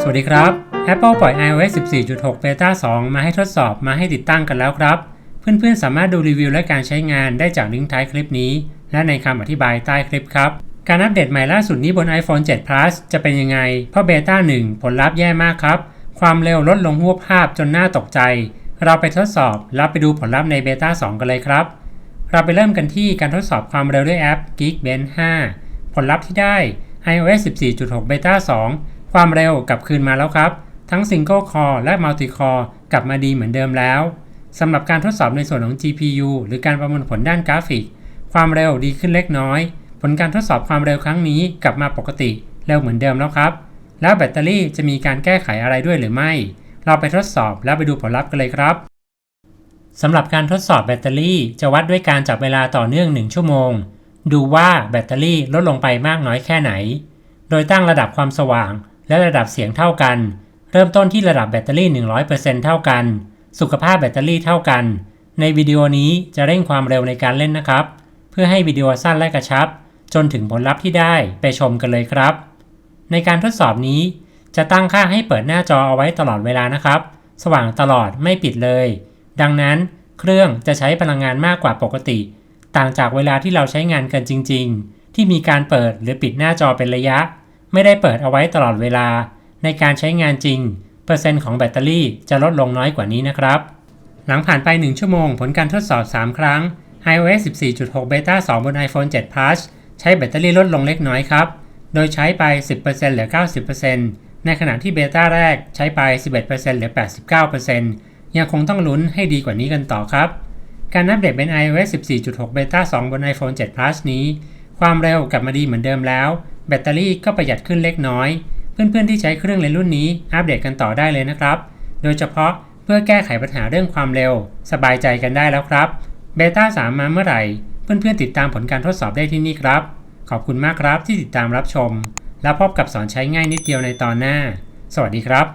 สวัสดีครับ Apple ปล่อย iOS 14.6 Beta 2 มาให้ทดสอบมาให้ติดตั้งกันแล้วครับ เพื่อนๆ สามารถดูรีวิวและการใช้งานได้จากลิงก์ท้ายคลิปนี้ และในคำอธิบายใต้คลิปครับ การอัปเดตใหม่ล่าสุดนี้บน iPhone 7 Plus จะเป็นยังไง เพราะ Beta 1 ผลลัพธ์แย่มากครับ ความเร็วลดลงหัวภาพจนน่าตกใจ เราไปทดสอบแล้วไปดูผลลัพธ์ใน Beta 2 กันเลยครับ เราไปเริ่มกันที่การทดสอบความเร็วด้วยแอป Geekbench 5 ผลลัพธ์ที่ได้ iOS 14.6 Beta 2 ความเร็วกลับคืนมาแล้วครับ ทั้ง Single Core และ Multi Core กลับมาดีเหมือนเดิมแล้วสำหรับการทดสอบในส่วนของ GPU หรือการประมวลผลด้านกราฟิก ความเร็วดีขึ้นเล็กน้อย ผลการทดสอบความเร็วครั้งนี้กลับมาปกติเร็วเหมือนเดิมแล้วครับ แล้วแบตเตอรี่จะมีการแก้ไขอะไรด้วยหรือไม่ เราไปทดสอบแล้วไปดูผลลัพธ์กันเลยครับสำหรับการทดสอบแบตเตอรี่จะวัดด้วยการจับเวลาต่อเนื่อง 1 ชั่วโมง ดูว่าแบตเตอรี่ลดลงไปมากน้อยแค่ไหน โดยตั้งระดับความสว่าง และระดับเสียงเท่ากัน เริ่มต้นที่ระดับแบตเตอรี่ 100%เท่ากัน สุขภาพแบตเตอรี่เท่ากัน ในวิดีโอนี้จะเร่งความเร็วในการเล่นนะครับ เพื่อให้วิดีโอสั้นและกระชับ จนถึงผลลัพธ์ที่ได้ไปชมกันเลยครับ ในการทดสอบนี้ จะตั้งค่าให้เปิดหน้าจอเอาไว้ตลอดเวลานะครับ สว่างตลอดไม่ปิดเลย ดังนั้นเครื่องจะใช้พลังงานมากกว่าปกติ ต่างจากเวลาที่เราใช้งานกันจริง ๆ ที่มีการเปิดหรือปิดหน้าจอเป็นระยะ ไม่ได้เปิดเอาไว้ตลอดเวลา ในการใช้งานจริง เปอร์เซ็นต์ของแบตเตอรี่จะลดลงน้อยกว่านี้นะครับ หลังผ่านไป 1 ชั่วโมงผลการทดสอบ 3 ครั้ง iOS 14.6 Beta 2 บน iPhone 7 Plus ใช้แบตเตอรี่ลดลงเล็กน้อยครับ โดยใช้ไป 10%เหลือ 90%ในขณะที่เบต้าแรกใช้ไป 11%เหลือ 89%ยังคงต้องลุ้นให้ดีกว่านี้กันต่อครับ การอัปเดตเป็น iOS 14.6 Beta 2 บน iPhone 7 Plus นี้ ความเร็วกลับมาดีเหมือนเดิมแล้ว แบตเตอรี่ก็ประหยัดขึ้นเล็กน้อย เพื่อนๆที่ใช้เครื่องในรุ่นนี้อัปเดตกันต่อได้เลยนะครับ โดยเฉพาะเพื่อแก้ไขปัญหาเรื่องความเร็ว สบายใจกันได้แล้วครับเบต้า3มาเมื่อไหร่ เพื่อนๆติดตามผลการทดสอบได้ที่นี่ครับ ขอบคุณมากครับที่ติดตามรับชม แล้วพบกับสอนใช้ง่ายนิดเดียวในตอนหน้า สวัสดีครับ